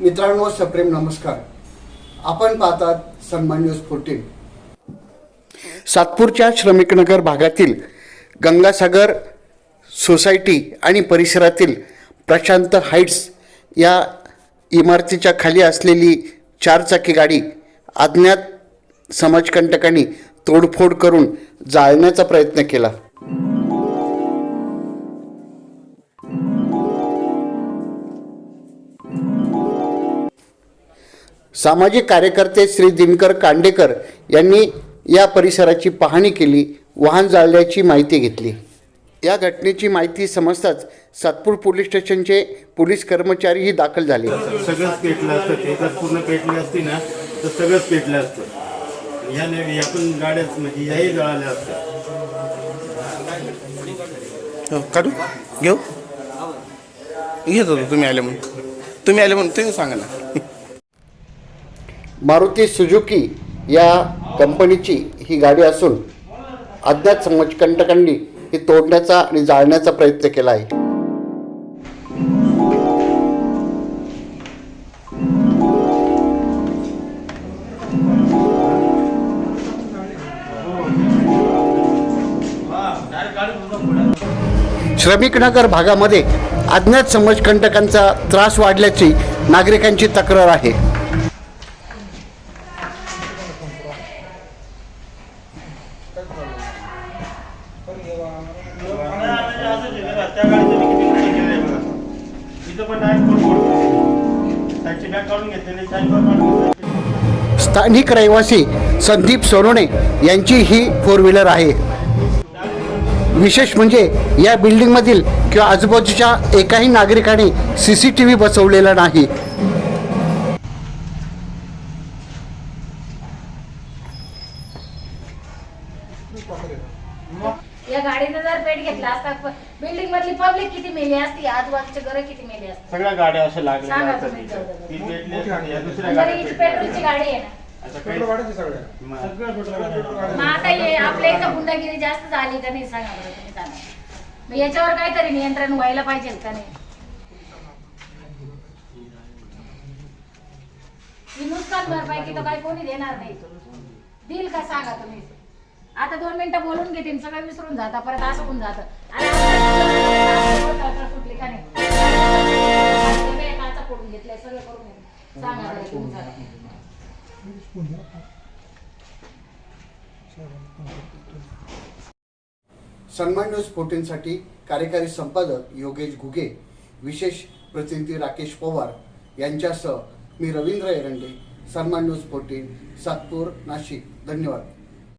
मित्रांनो सप्रेम नमस्कार. आपण पाहतात सन्मान न्यूज फोर्टीन सातपूरच्या श्रमिकनगर भागातील गंगासागर सोसायटी आणि परिसरातील प्रशांत हाईट्स या इमारतीच्या खाली असलेली चारचाकी गाडी अज्ञात समाजकंटकांनी तोडफोड करून जाळण्याचा प्रयत्न केला. सामाजिक कार्यकर्ते श्री दिनकर कांडेकर यांनी या परिसराची पाहणी केली वाहन जाळल्याची माहिती घेतली. या घटनेची माहिती समजताच सातपूर पोलीस स्टेशनचे पोलीस कर्मचारीही दाखल झाले. सगळंच पेटलं असतं ते जर पूर्ण पेटली असती ना तर सगळंच पेटलं असतं. ह्याने ह्या पण गाड्याच म्हणजे ह्याही जळाल्या असत्या. हो, काढू? घेऊ? घेत होतो तुम्ही आले म्हणून. तुम्ही आले म्हणून तुम्ही सांगा ना. मारुती सुजुकी या कंपनीची ही गाडी असून अज्ञात समजकंटकांनी ही तोडण्याचा आणि जाळण्याचा प्रयत्न केला आहे. श्रमिकनगर भागामध्ये अज्ञात समाजकंटकांचा त्रास वाढल्याची नागरिकांची तक्रार आहे. स्थानिक रहिवासी संदीप सोनोने यांची ही फोर व्हीलर आहे. विशेष म्हणजे या बिल्डिंगमधील किंवा आजूबाजूच्या एकाही नागरिकाने सी सी टी व्ही बसवलेला नाही. या गाडीनं जर पेट घेतला असता बिल्डिंग मधली पब्लिक किती मेली असती आजूबाजूचे घर किती मेली असती? सगळ्या गाड्या अशा सांगा असतात तुम्ही इथं. जाऊ ती. पेटली असती, या दुसऱ्या ही पेटल्या पेट्रोलची. गाडी आहे ना? काही- मग- मग आता हे आपल्या इथं गुंडागिरी जास्त झाली का नाही सांगा बरं तुम्ही सांगा. मग याच्यावर काहीतरी नियंत्रण व्हायला पाहिजे का नाही? ही नुकसान भरपाई की तर काही कोणी देणार नाही. देईल का सांगा तुम्ही? आता दोन मिनिटं बोलून घेते सगळं विसरून जाता परत असं होऊन जातं सुटली का नाही काचा फोडून घेतलंय सगळं करून घेतलंय. सांगा बरं तुम्ही सांगा. सन्मान न्यूज फोर्टीनसाठी कार्यकारी संपादक योगेश घुगे विशेष प्रतिनिधी राकेश पवार यांच्यासह मी रवींद्र एरंडे सन्मान न्यूज फोर्टीन सातपूर नाशिक धन्यवाद